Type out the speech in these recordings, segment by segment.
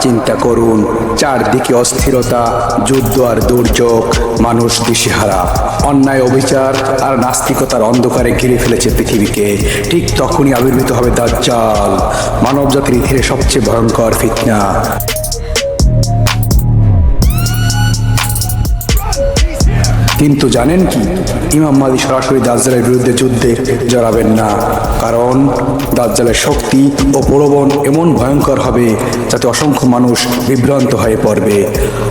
চিন্তা করুন। চারদিকে অস্থিরতা, যুদ্ধ আর দুর্যোগ, মানুষ দিশেহারা। অন্যায় অবিচার আর নাস্তিকতার অন্ধকারে ঘিরে ফেলেছে পৃথিবীকে। ঠিক তখনই আবির্ভূত হবে দাজ্জাল। মানবজাতির ইতিহাসে সবচেয়ে ভয়ঙ্কর ফিতনা। কিন্তু জানেন কি? ইমাম মাদি সরাসরি দাজ্জালের বিরুদ্ধে যুদ্ধে জড়াবেন না। কারণ দাজ্জালের শক্তি ও প্রলোভন এমন ভয়ঙ্কর হবে যাতে অসংখ্য মানুষ বিভ্রান্ত হয়ে পড়বে।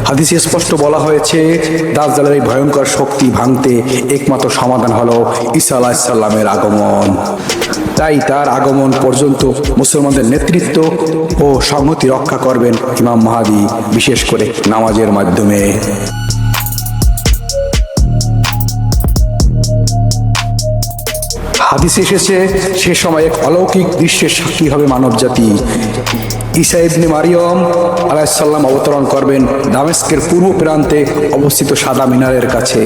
হাদিসে স্পষ্ট বলা হয়েছে, দাজ্জালের এই ভয়ঙ্কর শক্তি ভাঙতে একমাত্র সমাধান হলো ঈসা আলাহিসাল্লামের আগমন। তাই তার আগমন পর্যন্ত মুসলমানদের নেতৃত্ব ও সংহতি রক্ষা করবেন ইমাম মাহাদি, বিশেষ করে নামাজের মাধ্যমে। হাদিসে এসেছে সে সময় এক অলৌকিক দৃশ্যের সাক্ষী হবে মানবজাতি। ঈসা ইবনে মারিয়ম আলাইসাল্লাম অবতরণ করবেন দামেস্কের পূর্ব প্রান্তে অবস্থিত সাদা মিনারের কাছে।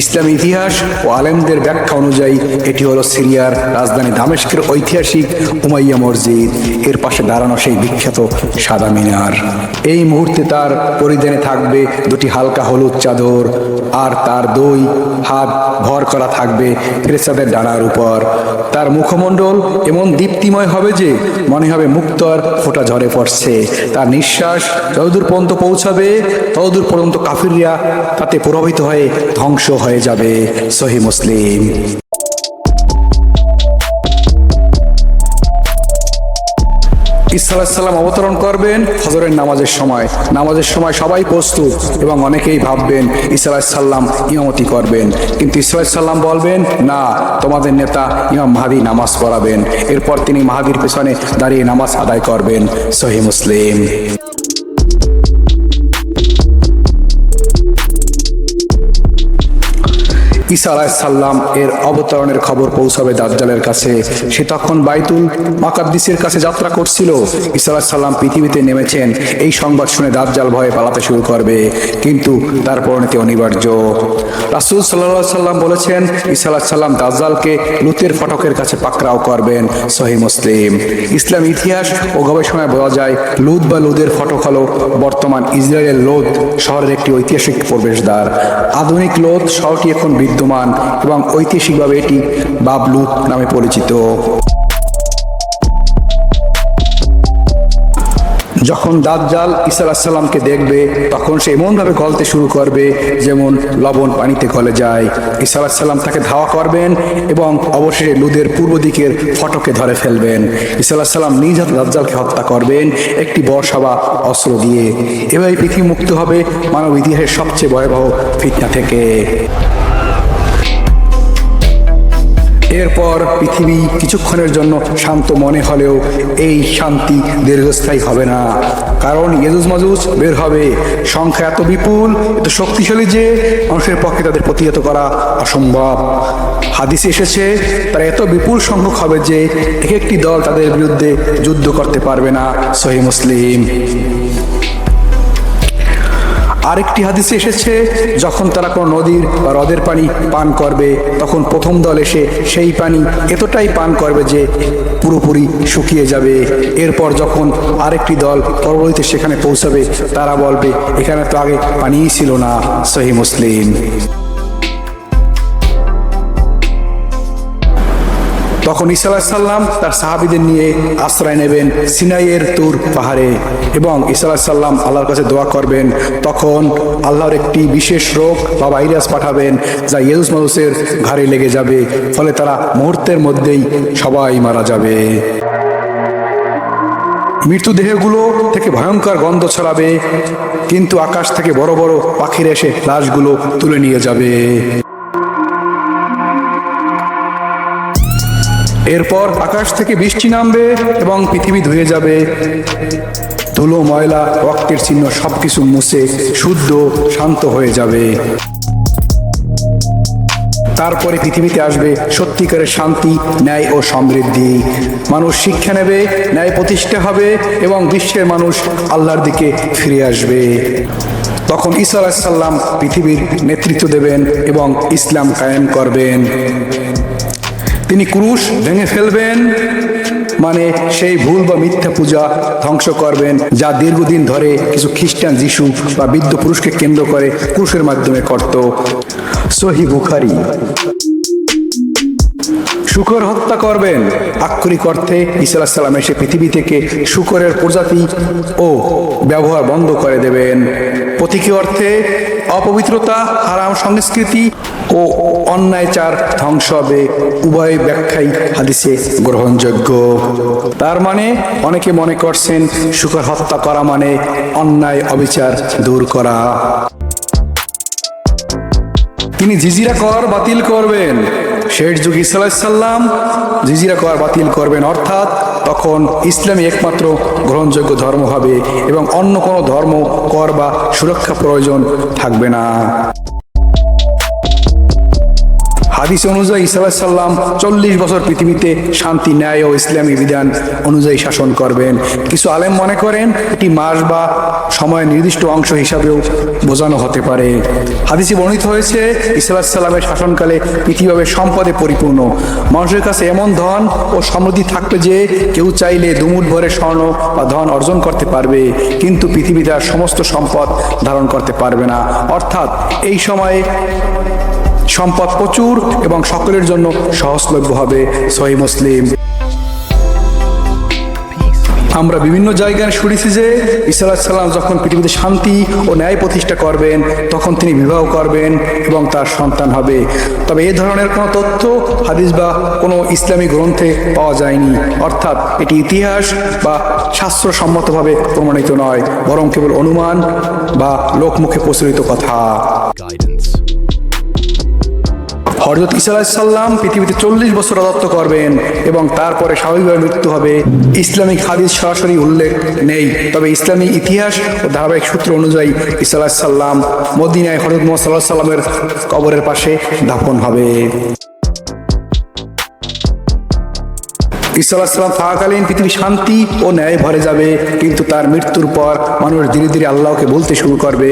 ইসলামী ইতিহাস ও আলেমদের ব্যাখ্যা অনুযায়ী এটি হলো সিরিয়ার রাজধানী দামেস্কের ঐতিহাসিক উমাইয়া মসজিদ। এর পাশে দাঁড়ানো সেই বিখ্যাত সাদা মিনার। এই মুহূর্তে তার পরিধানে থাকবে দুটি হালকা হলুদ চাদর আর তার দুই হাত ভর করা থাকবে ফেরেস্তাদের ডানার উপর। তার মুখমণ্ডল এমন দীপ্তিময় হবে যে মনে হবে মুক্তর ফোটা পড়ছে তার নিঃশ্বাস যতদূর পর্যন্ত পৌঁছাবে, ততদূর পর্যন্ত কাফিরিয়া তাতে প্রভাবিত হয়ে ধ্বংস হয়ে যাবে। সহি মুসলিম। ইসাল্লাম অবতরণ করবেন হজরের নামাজের সময়। নামাজের সময় সবাই প্রস্তুত এবং অনেকেই ভাববেন ইসাল্লাম ইমামতি করবেন। কিন্তু ইসাল্লাম বলবেন, না, তোমাদের নেতা ইমাম মাহাদি নামাজ পড়াবেন। এরপর তিনি মাহাদির পেছনে দাঁড়িয়ে নামাজ আদায় করবেন। সহি মুসলিম। ঈসা আলাহিসাল্লাম এর অবতরণের খবর পৌঁছাবে দাজ্জালের কাছে। সে তখন বাইতুল মাকাদ্দিসের কাছে যাত্রা করছিল। ঈসা আলাহিসাল্লাম পৃথিবীতে নেমেছেন। এই সংবাদ শুনে দাজ্জাল ভয়ে পালাতে শুরু করবে। কিন্তু তার পরিণতি অনিবার্য। রাসুল সাল্লাহ সাল্লাম বলেছেন, ঈসা আলাহিসাল্লাম দাজ্জালকে লুতের ফটকের কাছে পাকড়াও করবেন সহি মুসলিম। ইসলাম ইতিহাস ও গবেষণায় বলা যায় লুদ বা লুদের ফটক হলো বর্তমান ইসরায়েলের লোদ শহরের একটি ঐতিহাসিক প্রবেশদ্বার। আধুনিক লোদ শহরটি এখন বিদ্যমান এবং ঐতিহাসিকভাবে এটি বাবলুত নামে পরিচিত। যখন দাজ্জাল ঈসা আলাহিসাল্লামকে দেখবে, তখন সে এমনভাবে গলতে শুরু করবে যেমন লবণ পানিতে গলে যায়। ঈসা আলাহিসাল্লাম তাকে ধাওয়া করবেন এবং অবশেষে লুদের পূর্ব দিকের ফটকে ধরে ফেলবেন। ঈসা আলাহিসাল্লাম নিজ হাতে দাজ্জালকে হত্যা করবেন, একটি বর্ষাবা অস্ত্র দিয়ে। এভাবে পৃথিবী মুক্ত হবে মানব ইতিহাসের সবচেয়ে ভয়াবহ ফিতনা থেকে। এরপর পৃথিবী কিছুক্ষণের জন্য শান্ত মনে হলেও এই শান্তি দীর্ঘস্থায়ী হবে না। কারণ ইয়েজুজ মাজুজ বের হবে। সংখ্যা এত বিপুল, এত শক্তিশালী যে মানুষের পক্ষে তাদের প্রতিহত করা অসম্ভব। হাদিসে এসেছে, তারা এত বিপুল সংখ্যক হবে যে এক একটি দল তাদের বিরুদ্ধে যুদ্ধ করতে পারবে না। সহি মুসলিম। আরেকটি হাদিসে এসেছে, যখন তারা কোনো নদীর বা হ্রদের পানি পান করবে, তখন প্রথম দল এসে সেই পানি এতটাই পান করবে যে পুরোপুরি শুকিয়ে যাবে। এরপর যখন আরেকটি দল পরবর্তীতে সেখানে পৌঁছাবে, তারা বলবে, এখানে তো আগে পানিই ছিল না, সহি মুসলিম। তখন ঈসা সাল্লাম তার সাহাবিদের নিয়ে আশ্রয় নেবেন সিনাইয়ের তুর পাহাড়ে এবং ঈসা সাল্লাম আল্লাহর কাছে দোয়া করবেন। তখন আল্লাহর একটি বিশেষ রোগ বা ভাইরাস পাঠাবেন, যা ইয়েজুস মানুষের ঘাড়ে লেগে যাবে, ফলে তারা মুহূর্তের মধ্যেই সবাই মারা যাবে। মৃতদেহগুলো থেকে ভয়ঙ্কর গন্ধ ছড়াবে, কিন্তু আকাশ থেকে বড় বড় পাখির এসে লাশগুলো তুলে নিয়ে যাবে। এরপর আকাশ থেকে বৃষ্টি নামবে এবং পৃথিবী ধুয়ে যাবে। ধুলো, ময়লা, রক্তের চিহ্ন সবকিছু মুছে শুদ্ধ, শান্ত হয়ে যাবে। তারপরে পৃথিবীতে আসবে সত্যিকারের শান্তি, ন্যায় ও সমৃদ্ধি। মানুষ শিক্ষা নেবে, ন্যায় প্রতিষ্ঠা হবে এবং বিশ্বের মানুষ আল্লাহর দিকে ফিরে আসবে। তখন ঈসা আলাহিসাল্লাম পৃথিবীর নেতৃত্ব দেবেন এবং ইসলাম কায়েম করবেন। তিনি ক্রুশ ভেঙে ফেলবেন। মানে সেই ভুল বা মিথ্যা পূজা ধ্বংস করবেন, যা দীর্ঘদিন ধরে কিছু খ্রিস্টান যিশু বা বৃদ্ধ পুরুষকে কেন্দ্র করে ক্রুশের মাধ্যমে করত। সহি বুখারি। শুকর হত্যা করবেন। আক্ষরিক অর্থে ইসা সালাম এসে পৃথিবী থেকে শুকরের প্রজাতি ও ব্যবহার বন্ধ করে দেবেন। প্রতীকী অর্থে অপবিত্রতা, হারাম সংস্কৃতি ও অন্যায়চার ধ্বংস হবে। উভয় ব্যাখ্যাই হাদিসে গ্রহণযোগ্য। তার মানে অনেকে মনে করছেন শুকর হত্যা করা মানে অন্যায়, অবিচার দূর করা। তিনি জিজিরা কর বাতিল করবেন। শেষ যুগ ইসাল্লাম জিজিরা কর বাতিল করবেন। অর্থাৎ তখন ইসলামী একমাত্র গ্রহণযোগ্য ধর্ম হবে এবং অন্য কোনো ধর্ম কর বা সুরক্ষা প্রয়োজন থাকবে না। হাদিস অনুযায়ী সাল্লাম চল্লিশ বছর পৃথিবীতে শান্তি, ন্যায় ও ইসলামী বিধান অনুযায়ী শাসন করবেন। কিছু আলেম মনে করেন এটি মাস বা সময়ের নির্দিষ্ট অংশ হিসাবেও বোঝানো হতে পারে। হাদিসে বর্ণিত হয়েছে ইসলামের শাসনকালে পৃথিবী হবে সম্পদে পরিপূর্ণ। মানুষের কাছে এমন ধন ও সমৃদ্ধি থাকবে যে কেউ চাইলে দুমুট ভরে স্বর্ণ বা ধন অর্জন করতে পারবে, কিন্তু পৃথিবী তার সমস্ত সম্পদ ধারণ করতে পারবে না। অর্থাৎ এই সময়ে সম্পদ প্রচুর এবং সকলের জন্য সহজলভ্য হবে সহি মুসলিম। আমরা বিভিন্ন জায়গায় শুনেছি যে ইসাল্লাম যখন পৃথিবীতে শান্তি ও ন্যায় প্রতিষ্ঠা করবেন, তখন তিনি বিবাহ করবেন এবং তার সন্তান হবে। তবে এ ধরনের কোনো তথ্য, হাদিস বা কোনো ইসলামী গ্রন্থে পাওয়া যায়নি। অর্থাৎ এটি ইতিহাস বা শাস্ত্রসম্মতভাবে প্রমাণিত নয়, বরং কেবল অনুমান বা লোকমুখে প্রচলিত কথা। হরজত ইসা সাল্লাম পৃথিবীতে চল্লিশ বছর রাজত্ব করবেন এবং তারপরে স্বাভাবিকভাবে মৃত্যু হবে। ইসলামিক হাদিস সরাসরি উল্লেখ নেই। তবে ইসলামী ইতিহাস ও ধারাবাহিক সূত্র অনুযায়ী ইসা সাল্লাম মদিনায় হরজত মোহাম্মদ সাল্লাহ সাল্লামের কবরের পাশে দাফন হবে। ইসাল্লাম থাকাকালীন পৃথিবী শান্তি ও ন্যায় ভরে যাবে, কিন্তু তার মৃত্যুর পর মানুষ ধীরে ধীরে আল্লাহকে বলতে শুরু করবে,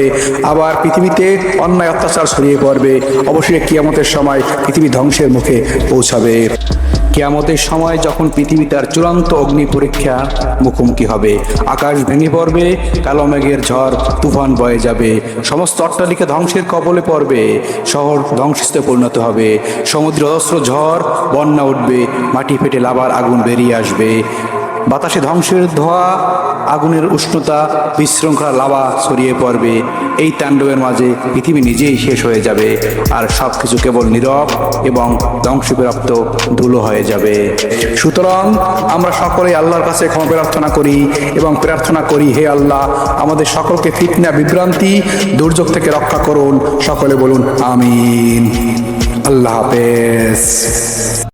আবার পৃথিবীতে অন্যায় অত্যাচার ছড়িয়ে পড়বে। অবশ্যই কিয়ামতের সময় পৃথিবী ধ্বংসের মুখে পৌঁছাবে। কেয়ামতের সময় যখন পৃথিবী তার চূড়ান্ত অগ্নি পরীক্ষা মুখোমুখি হবে, আকাশ ভেঙে পড়বে, কালো মেঘের ঝড়, তুফান বয়ে যাবে, সমস্ত অট্টালিকা ধ্বংসের কবলে পড়বে, শহর ধ্বংসস্থে পরিণত হবে সমুদ্র অস্ত্র ঝড়, বন্যা উঠবে, মাটি ফেটে লাভার আগুন বেরিয়ে আসবে। বাতাসে ধ্বংসের ধোয়া, আগুনের উষ্ণতা, বিশৃঙ্খলা, লাভা ছড়িয়ে পড়বে। এই তাণ্ডবের মাঝে পৃথিবী নিজেই শেষ হয়ে যাবে আর সব কিছু কেবল নীরব এবং ধ্বংসপ্রাপ্ত ধুলো হয়ে যাবে। সুতরাং আমরা সকলেই আল্লাহর কাছে ক্ষমা প্রার্থনা করি এবং প্রার্থনা করি, হে আল্লাহ, আমাদের সকলকে ফিটনা বিভ্রান্তি, দুর্যোগ থেকে রক্ষা করুন। সকলে বলুন, আমিন। আল্লাহ হাফেজ।